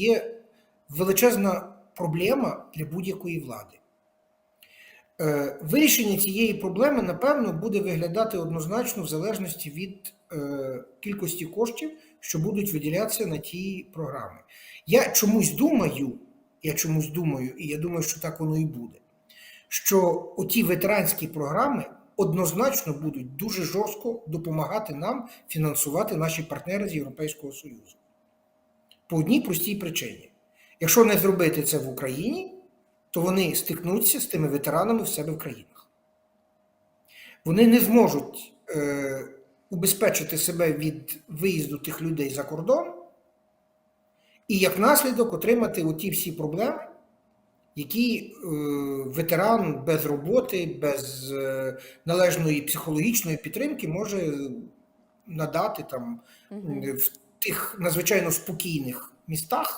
є величезна проблема для будь-якої влади. Е, Вирішення цієї проблеми, напевно, буде виглядати однозначно в залежності від е, кількості коштів, що будуть виділятися на ті програми. Я чомусь думаю, я чомусь думаю, і я думаю, що так воно і буде, що оті ветеранські програми однозначно будуть дуже жорстко допомагати нам фінансувати наші партнери з Європейського Союзу. По одній простій причині. Якщо не зробити це в Україні, то вони стикнуться з тими ветеранами в себе в країнах. Вони не зможуть е, убезпечити себе від виїзду тих людей за кордон і як наслідок отримати оті всі проблеми, які е, ветеран без роботи, без е, належної психологічної підтримки може надати там Мгм. в тих надзвичайно спокійних містах,